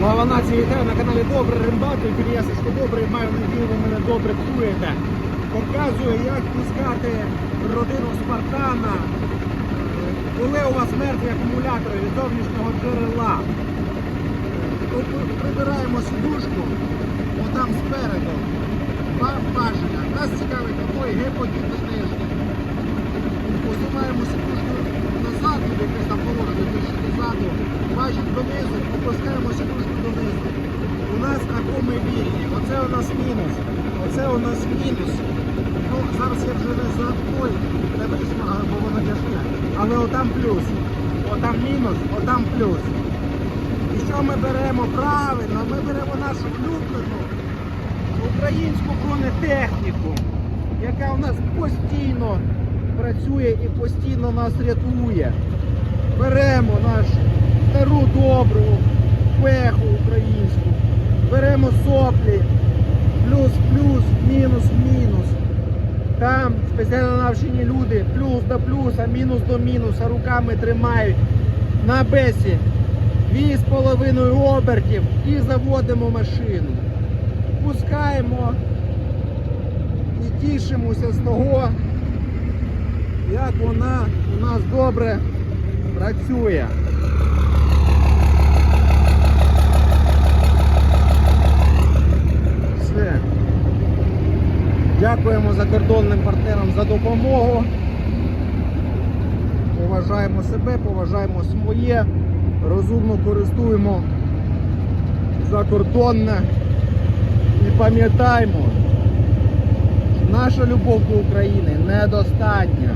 Слава нації вітаю на каналі Добре Римбати, Під'ясочки Добрий, маю надію, ви мене добре чуєте. Показую, як пускати родину Спартана, коли у вас мертві акумулятори від зовнішнього джерела. Прибираємо сидушку, отам спереду. Ба- Бажання. Нас цікавить такий геподібний нижній. Посуваємо сидушку дозаду, бачить донизу, опускаємо сидушку донизу. У нас акуми вільні. Оце у нас мінус. Оце у нас мінус. Ну, зараз я вже не за ой, не висмагаю, бо воно тяжке. Але отам плюс. Отам мінус, отам плюс. І що ми беремо? Правильно, ми беремо нашу улюблену українську бронетехніку, яка у нас постійно працює і постійно нас рятує. Беремо нашу стару добру пеху українську, беремо соплі, плюс-плюс, мінус-мінус. Там спеціально навчені люди плюс до плюса, мінус до мінуса, руками тримають. На бесі 2,5 обертів і заводимо машину. Пускаємо і тішимося з того, як вона у нас добре працює. Все. Дякуємо закордонним партнерам за допомогу. Поважаємо себе, поважаємо своє, розумно користуємо закордонне. І пам'ятаймо, що наша любов до України недостатня.